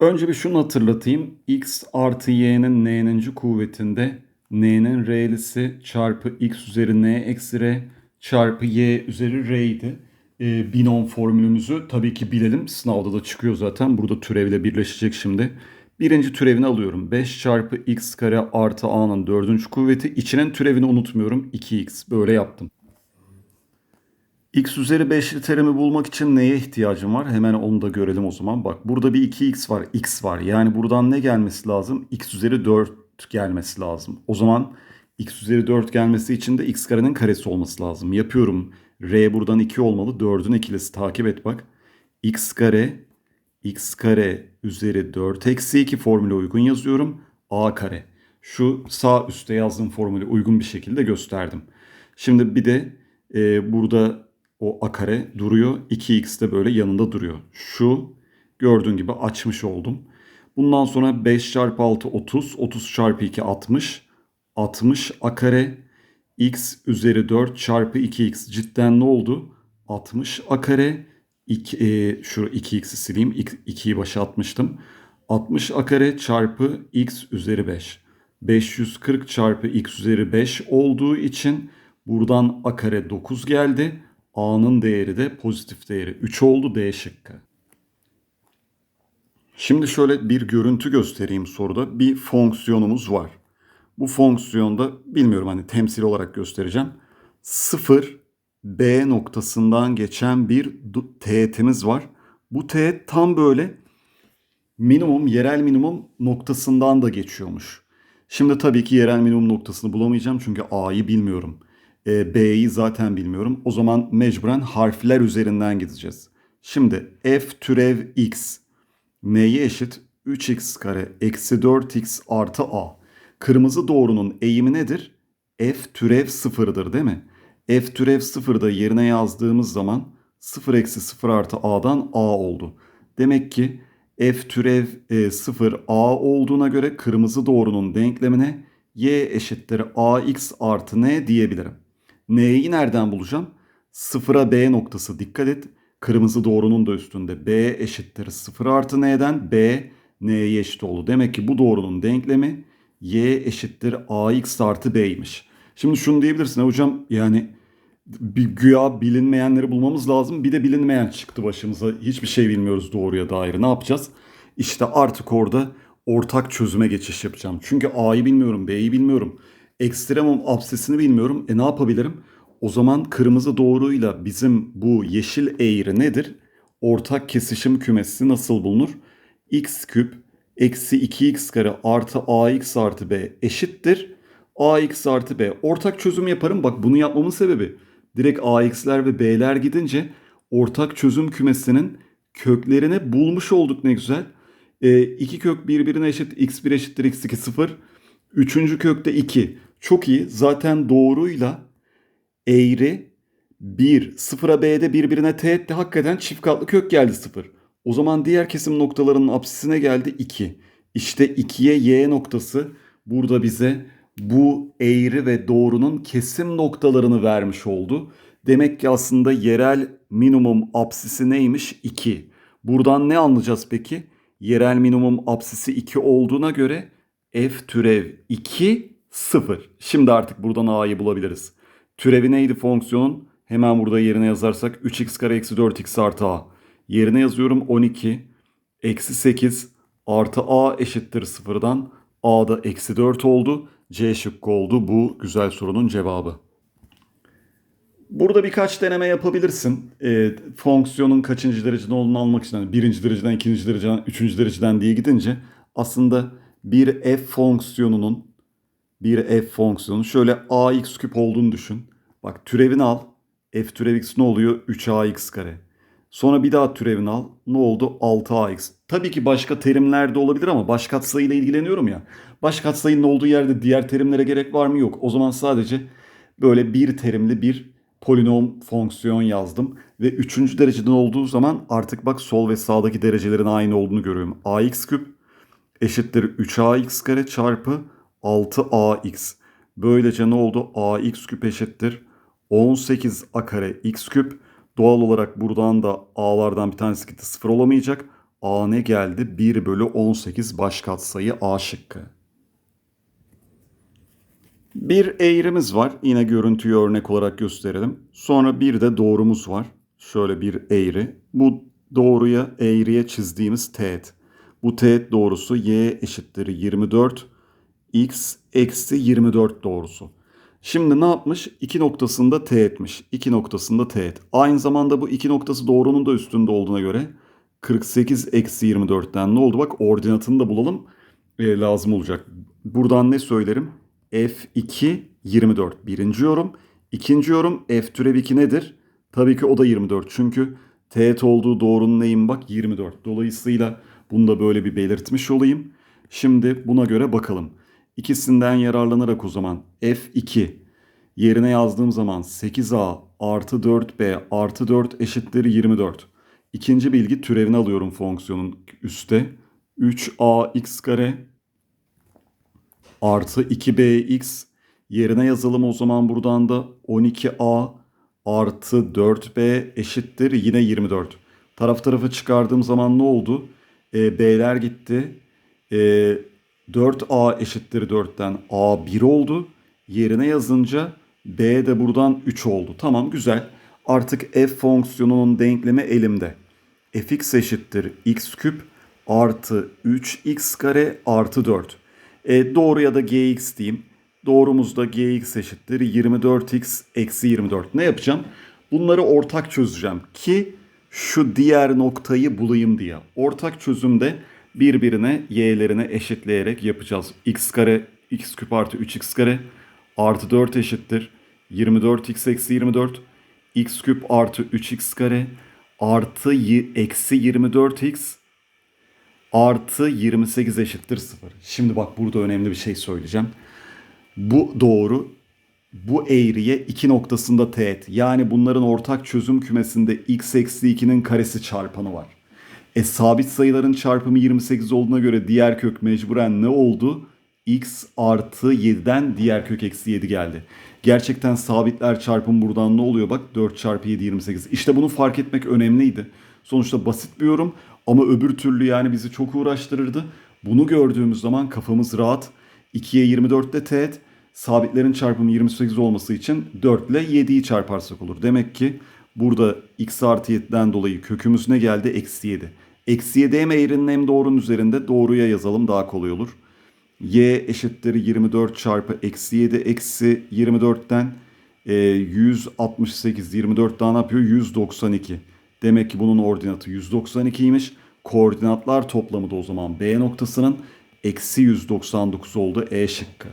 Önce bir şunu hatırlatayım. x artı y'nin n'ninci kuvvetinde n'nin r'lisi çarpı x üzeri n eksi r çarpı y üzeri r idi. Ee, binom formülümüzü tabii ki bilelim. Sınavda da çıkıyor zaten. Burada türevle birleşecek şimdi. Birinci türevini alıyorum. 5 çarpı x kare artı a'nın dördüncü kuvveti. İçinin türevini unutmuyorum. 2x. Böyle yaptım. X üzeri 5'li terimi bulmak için neye ihtiyacım var? Hemen onu da görelim o zaman. Bak burada bir 2x var, x var. Yani buradan ne gelmesi lazım? x üzeri 4 gelmesi lazım. O zaman x üzeri 4 gelmesi için de x karenin karesi olması lazım. Yapıyorum. r buradan 2 olmalı. 4'ün ikilisi takip et bak. x kare x kare üzeri 4 eksi 2 formülü uygun yazıyorum. a kare. Şu sağ üstte yazdığım formülü uygun bir şekilde gösterdim. Şimdi bir de e, burada o a kare duruyor. 2x de böyle yanında duruyor. Şu gördüğün gibi açmış oldum. Bundan sonra 5 çarpı 6 30. 30 çarpı 2 60. 60 a kare x üzeri 4 çarpı 2x cidden ne oldu? 60 a kare 2, e, şu 2x'i sileyim. 2'yi başa atmıştım. 60 a kare çarpı x üzeri 5. 540 çarpı x üzeri 5 olduğu için buradan a kare 9 geldi. A'nın değeri de pozitif değeri 3 oldu D şıkkı. Şimdi şöyle bir görüntü göstereyim soruda. Bir fonksiyonumuz var. Bu fonksiyonda bilmiyorum hani temsil olarak göstereceğim. 0 B noktasından geçen bir teğetimiz var. Bu teğet tam böyle minimum, yerel minimum noktasından da geçiyormuş. Şimdi tabii ki yerel minimum noktasını bulamayacağım çünkü A'yı bilmiyorum. E, B'yi zaten bilmiyorum. O zaman mecburen harfler üzerinden gideceğiz. Şimdi f türev x neye eşit? 3x kare eksi 4x artı a. Kırmızı doğrunun eğimi nedir? f türev sıfırdır değil mi? f türev sıfırda yerine yazdığımız zaman 0 eksi 0 artı a'dan a oldu. Demek ki f türev e, 0 a olduğuna göre kırmızı doğrunun denklemine y eşittir ax artı n diyebilirim. N'yi nereden bulacağım? Sıfıra B noktası dikkat et. Kırmızı doğrunun da üstünde B eşittir 0 artı N'den B N'ye eşit oldu. Demek ki bu doğrunun denklemi Y eşittir AX artı B'ymiş. Şimdi şunu diyebilirsin hocam yani bir güya bilinmeyenleri bulmamız lazım. Bir de bilinmeyen çıktı başımıza. Hiçbir şey bilmiyoruz doğruya dair. Ne yapacağız? İşte artık orada ortak çözüme geçiş yapacağım. Çünkü A'yı bilmiyorum, B'yi bilmiyorum ekstremum absesini bilmiyorum. E ne yapabilirim? O zaman kırmızı doğruyla bizim bu yeşil eğri nedir? Ortak kesişim kümesi nasıl bulunur? x küp eksi 2x kare artı ax artı b eşittir. ax artı b. Ortak çözüm yaparım. Bak bunu yapmamın sebebi direkt ax'ler ve b'ler gidince ortak çözüm kümesinin köklerini bulmuş olduk ne güzel. E, iki kök birbirine eşit x1 eşittir x2 0. Üçüncü kökte 2. Çok iyi. Zaten doğruyla eğri 1, 0'a B'de birbirine teğetti. Hakikaten çift katlı kök geldi 0. O zaman diğer kesim noktalarının apsisine geldi 2. İşte 2'ye Y noktası burada bize bu eğri ve doğrunun kesim noktalarını vermiş oldu. Demek ki aslında yerel minimum apsisi neymiş? 2. Buradan ne anlayacağız peki? Yerel minimum apsisi 2 olduğuna göre f türev 2 0. Şimdi artık buradan a'yı bulabiliriz. Türevi neydi fonksiyonun? Hemen burada yerine yazarsak 3x kare eksi 4x artı a. Yerine yazıyorum 12 eksi 8 artı a eşittir sıfırdan. a da eksi 4 oldu. C şıkkı oldu bu güzel sorunun cevabı. Burada birkaç deneme yapabilirsin. E, fonksiyonun kaçıncı derecede olduğunu almak için. Yani birinci dereceden, ikinci dereceden, üçüncü dereceden diye gidince aslında bir f fonksiyonunun bir f fonksiyonu şöyle ax küp olduğunu düşün. Bak türevini al. f türev x ne oluyor? 3ax kare. Sonra bir daha türevini al. Ne oldu? 6ax. Tabii ki başka terimler de olabilir ama baş katsayıyla ilgileniyorum ya. Baş katsayının olduğu yerde diğer terimlere gerek var mı? Yok. O zaman sadece böyle bir terimli bir polinom fonksiyon yazdım. Ve üçüncü dereceden olduğu zaman artık bak sol ve sağdaki derecelerin aynı olduğunu görüyorum. ax küp eşittir 3ax kare çarpı 6ax. Böylece ne oldu? ax küp eşittir 18a kare x küp. Doğal olarak buradan da a'lardan bir tanesi gitti sıfır olamayacak. A ne geldi? 1 bölü 18 baş katsayı A şıkkı. Bir eğrimiz var. Yine görüntüyü örnek olarak gösterelim. Sonra bir de doğrumuz var. Şöyle bir eğri. Bu doğruya eğriye çizdiğimiz teğet. Bu teğet doğrusu y eşittir 24, x eksi 24 doğrusu. Şimdi ne yapmış? İki noktasında teğetmiş. İki noktasında teğet. Aynı zamanda bu iki noktası doğrunun da üstünde olduğuna göre 48 eksi 24'ten ne oldu? Bak ordinatını da bulalım. E, lazım olacak. Buradan ne söylerim? F2 24 birinci yorum. İkinci yorum F türev 2 nedir? Tabii ki o da 24. Çünkü teğet olduğu doğrunun neyim bak 24. Dolayısıyla bunu da böyle bir belirtmiş olayım. Şimdi buna göre bakalım. İkisinden yararlanarak o zaman F2 yerine yazdığım zaman 8A artı 4B artı 4 eşittir 24. İkinci bilgi türevini alıyorum fonksiyonun üstte. 3ax kare artı 2bx yerine yazalım o zaman buradan da 12a artı 4b eşittir yine 24. Taraf tarafa çıkardığım zaman ne oldu? E, b'ler gitti. E, 4a eşittir 4'ten a 1 oldu. Yerine yazınca b de buradan 3 oldu. Tamam güzel. Artık f fonksiyonunun denklemi elimde. fx eşittir x küp artı 3x kare artı 4. E, doğru ya da gx diyeyim. Doğrumuzda gx eşittir 24x eksi 24. Ne yapacağım? Bunları ortak çözeceğim ki şu diğer noktayı bulayım diye. Ortak çözümde birbirine y'lerine eşitleyerek yapacağız. x kare x küp artı 3x kare artı 4 eşittir 24x eksi 24 x küp artı 3x kare artı eksi 24x artı 28 eşittir 0. Şimdi bak burada önemli bir şey söyleyeceğim. Bu doğru. Bu eğriye iki noktasında teğet. Yani bunların ortak çözüm kümesinde x eksi 2'nin karesi çarpanı var. E sabit sayıların çarpımı 28 olduğuna göre diğer kök mecburen ne oldu? x artı 7'den diğer kök eksi 7 geldi. Gerçekten sabitler çarpımı buradan ne oluyor? Bak 4 çarpı 7 28. İşte bunu fark etmek önemliydi. Sonuçta basit bir yorum ama öbür türlü yani bizi çok uğraştırırdı. Bunu gördüğümüz zaman kafamız rahat. 2'ye 24 de teğet. Sabitlerin çarpımı 28 olması için 4 ile 7'yi çarparsak olur. Demek ki burada x artı 7'den dolayı kökümüz ne geldi? Eksi 7. Eksi 7 hem eğrinin hem doğrunun üzerinde doğruya yazalım daha kolay olur. y eşittir 24 çarpı eksi 7 eksi 24'ten e, 168 24 daha ne yapıyor? 192. Demek ki bunun ordinatı 192'ymiş. Koordinatlar toplamı da o zaman B noktasının eksi 199 oldu E şıkkı.